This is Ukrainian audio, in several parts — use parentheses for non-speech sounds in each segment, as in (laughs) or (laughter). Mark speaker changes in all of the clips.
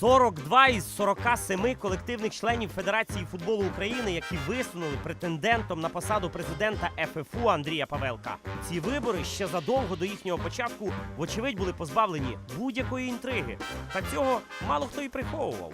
Speaker 1: 42 із 47 колективних членів Федерації футболу України, які висунули претендентом на посаду президента ФФУ Андрія Павелка. Ці вибори ще задовго до їхнього початку, вочевидь, були позбавлені будь-якої інтриги. Та цього мало хто і приховував.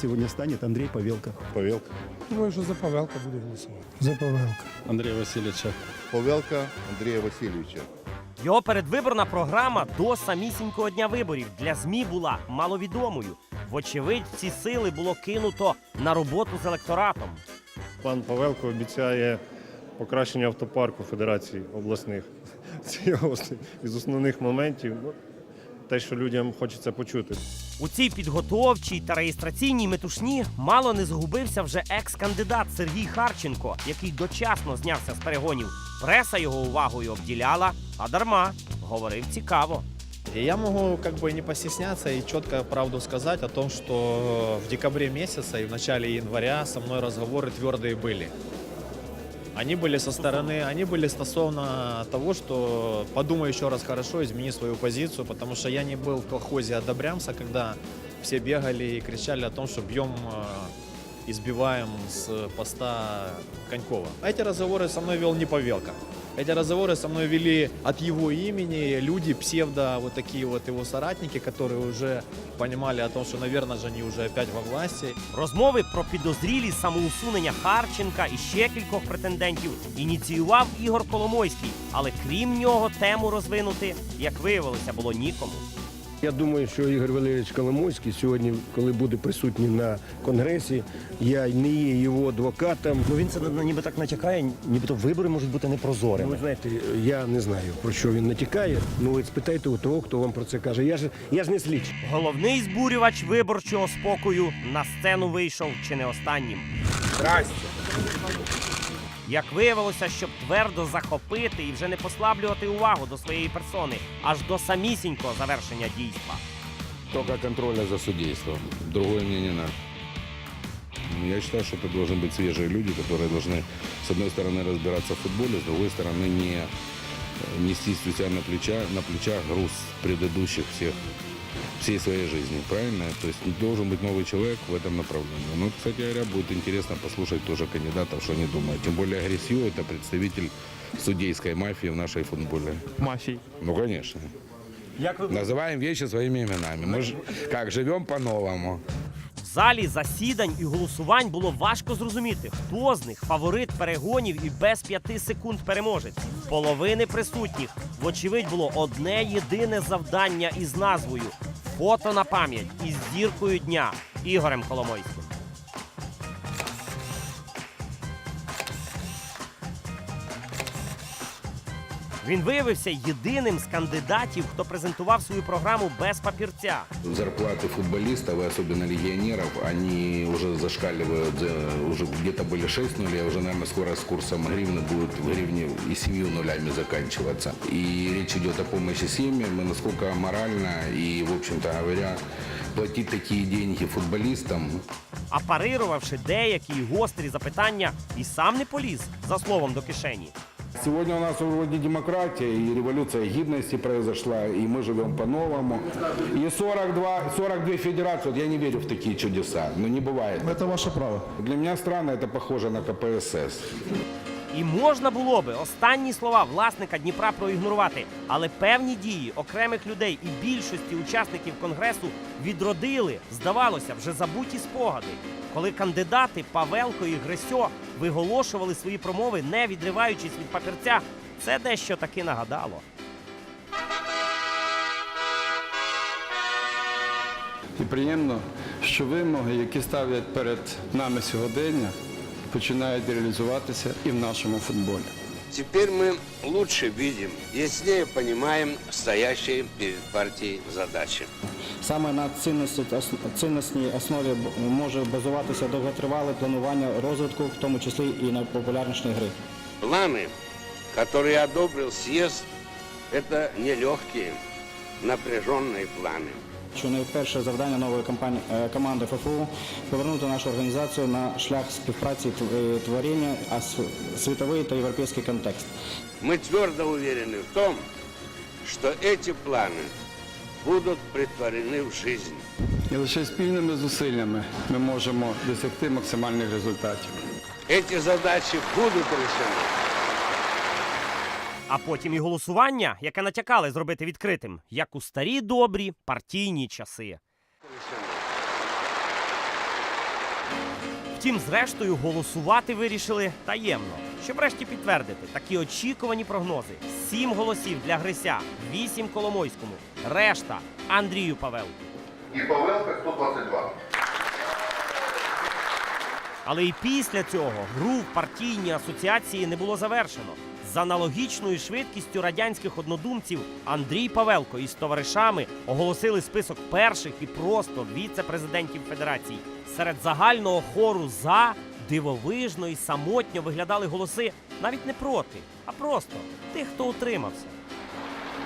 Speaker 2: Сегодня станет Андрей Павелко.
Speaker 3: Павелка.
Speaker 4: Думаю, що за Павелка буде голосувати.
Speaker 5: За Павелка.
Speaker 3: Андрея Васильевича.
Speaker 6: Павелка Андрея Васильевича.
Speaker 1: Його передвиборна програма до самісінького дня виборів для ЗМІ була маловідомою. Вочевидь, ці сили було кинуто на роботу з електоратом.
Speaker 3: Пан Павелко обіцяє покращення автопарку Федерації обласних. (laughs) Це його із основних моментів. Ну, те, що людям хочеться почути.
Speaker 1: У цій підготовчій та реєстраційній метушні мало не згубився вже екс-кандидат Сергій Харченко, який дочасно знявся з перегонів. Преса його увагою обділяла, а дарма говорив цікаво.
Speaker 7: И я могу как бы не постесняться и четко правду сказать о том, что в декабре месяца и в начале января со мной разговоры твердые были. Они были со стороны, они были стосовно того, что подумай еще раз хорошо, измени свою позицию, потому что я не был в колхозе Одобрямса, когда все бегали и кричали о том, что бьем, э, избиваем с поста Конькова. Эти разговоры со мной вел не Павелка. Эти разговоры со мной вели от его имени люди, псевдо, вот такие вот его соратники, которые уже понимали о том, что, наверное же, они уже опять во власти.
Speaker 1: Розмови про підозрілі самоусунення Харченка і ще кількох претендентів ініціював Ігор Коломойський, але крім нього тему розвинути, як виявилося, було нікому.
Speaker 5: Я думаю, що Ігор Валерійович Коломойський сьогодні, коли буде присутній на конгресі, я не є його адвокатом.
Speaker 8: Ну він це ніби так натякає, нібито вибори можуть бути
Speaker 5: Ви
Speaker 8: непрозорими.
Speaker 5: знаєте, я не знаю про що він натякає. Ну от спитайте у того, хто вам про це каже. Я ж я ж не слідчий.
Speaker 1: Головний збурювач виборчого спокою на сцену вийшов чи не останнім. Як виявилося, щоб твердо захопити і вже не послаблювати увагу до своєї персони аж до самісінького завершення дійства.
Speaker 9: Только контроля за судейством. Другое мне не надо. Я считаю, что это должны быть свежие люди, которые должны, с одной стороны, разбираться в футболе, с другой стороны, не э, нести у себя на, плеча, на плечах груз предыдущих всех всей своей жизни, правильно? То есть должен быть новый человек в этом направлении. Ну, кстати говоря, будет интересно послушать тоже кандидатов, что они думают. Тем более Агрессио – это представитель судейской мафии в нашей футболе.
Speaker 7: Мафий.
Speaker 9: Ну, конечно. Называем вещи своими именами. Мы ж как живем по-новому.
Speaker 1: Залі засідань і голосувань було важко зрозуміти, хто з них фаворит перегонів і без п'яти секунд переможець. Половини присутніх, вочевидь, було одне єдине завдання із назвою фото на пам'ять із зіркою дня Ігорем Коломойським. Він виявився єдиним з кандидатів, хто презентував свою програму без папірця.
Speaker 9: Зарплаты футболистов, и особенно легионеров, они уже зашкаливают, за- уже где-то были 6 нулей, а уже, наверное, скоро с курсом гривны будет в гривне и 7 нулями заканчиваться. И речь идет о помощи семьям, и насколько морально и, в общем-то говоря, платить такие деньги футболистам,
Speaker 1: а парирувавши деякі й гострі запитання, і сам не поліз за словом до кишені.
Speaker 9: Сегодня у нас вроде демократия и революция гидности произошла, и мы живем по-новому. И 42, 42 федерации, вот я не верю в такие чудеса, но не бывает.
Speaker 6: Это ваше право.
Speaker 9: Для меня странно, это похоже на КПСС.
Speaker 1: І можна було би останні слова власника Дніпра проігнорувати, але певні дії окремих людей і більшості учасників конгресу відродили, здавалося, вже забуті спогади, коли кандидати Павелко і Гресьо виголошували свої промови, не відриваючись від папірця. Це дещо таки нагадало.
Speaker 10: І приємно, що вимоги, які ставлять перед нами сьогодення, починають реалізуватися і в нашому футболі.
Speaker 11: Теперь мы лучше видим, яснее понимаем стоящие перед партией задачи.
Speaker 12: Саме на цінності, цінностній основі б- може базуватися довготривале планування розвитку, в тому числі і на популярнішій гри.
Speaker 11: Планы, которые одобрил съезд, это нелегкие, напряженные планы.
Speaker 12: Що найперше завдання нової компанії е, команди ФФУ повернути нашу організацію на шлях співпраці т- е, творіння, а с- світовий та європейський контекст.
Speaker 11: Мы твердо уверены в том, что эти планы будут притворены в жизнь.
Speaker 10: І лише спільними зусиллями ми можемо досягти максимальних результатів.
Speaker 11: Эти задачи будут решены.
Speaker 1: А потім і голосування, яке натякали зробити відкритим, як у старі добрі партійні часи. Втім, зрештою, голосувати вирішили таємно, щоб врешті підтвердити такі очікувані прогнози: сім голосів для Грися, вісім Коломойському, решта Андрію Павелку.
Speaker 6: И Павелка 122.
Speaker 1: Але і після цього гру в партійній асоціації не було завершено. За аналогічною швидкістю радянських однодумців Андрій Павелко із товаришами оголосили список перших і просто віце-президентів федерації. Серед загального хору за дивовижно і самотньо виглядали голоси навіть не проти, а просто тих, хто утримався.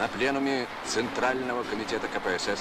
Speaker 11: На пленуме Центрального комитета КПСС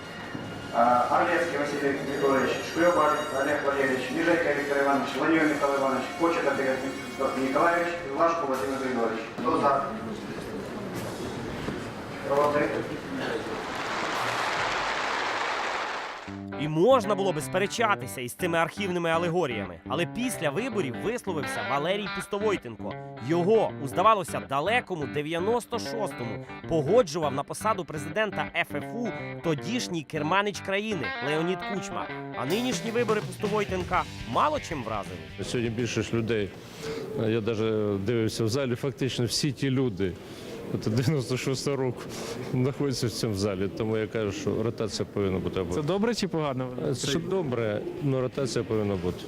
Speaker 12: Орлецкий Василий Григорьевич, Шклёбар Олег Валерьевич, Нижайко Виктор Иванович, Ланьев Михаил Иванович, Почет Олег Николаевич, Лашко Владимир Григорьевич. Кто за? Проти?
Speaker 1: І можна було би сперечатися із цими архівними алегоріями, але після виборів висловився Валерій Пустовойтенко. Його, у здавалося, далекому 96-му погоджував на посаду президента ФФУ тодішній керманич країни Леонід Кучма. А нинішні вибори Пустовойтенка мало чим вразили.
Speaker 3: Сьогодні більше людей. Я навіть дивився в залі, фактично всі ті люди. Це 96 року знаходиться в цьому залі, тому я кажу, що ротація повинна бути. Це
Speaker 4: добре чи погано?
Speaker 3: Це добре, але ротація повинна бути.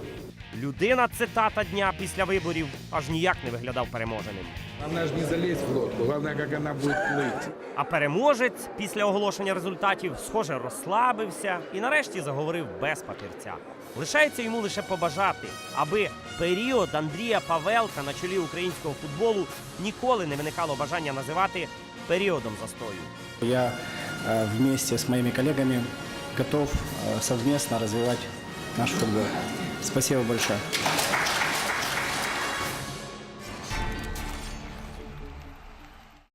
Speaker 1: Людина цитата дня після виборів аж ніяк не виглядав переможеним.
Speaker 4: Вона ж не залізь в лодку, головне, як вона буде плити.
Speaker 1: А переможець після оголошення результатів, схоже, розслабився і нарешті заговорив без папірця. Лишається йому лише побажати, аби період Андрія Павелка на чолі українського футболу ніколи не виникало бажання називати періодом застою.
Speaker 12: Я э, вместе с моими коллегами готов э, совместно развивать наш футбол. Спасибо большое.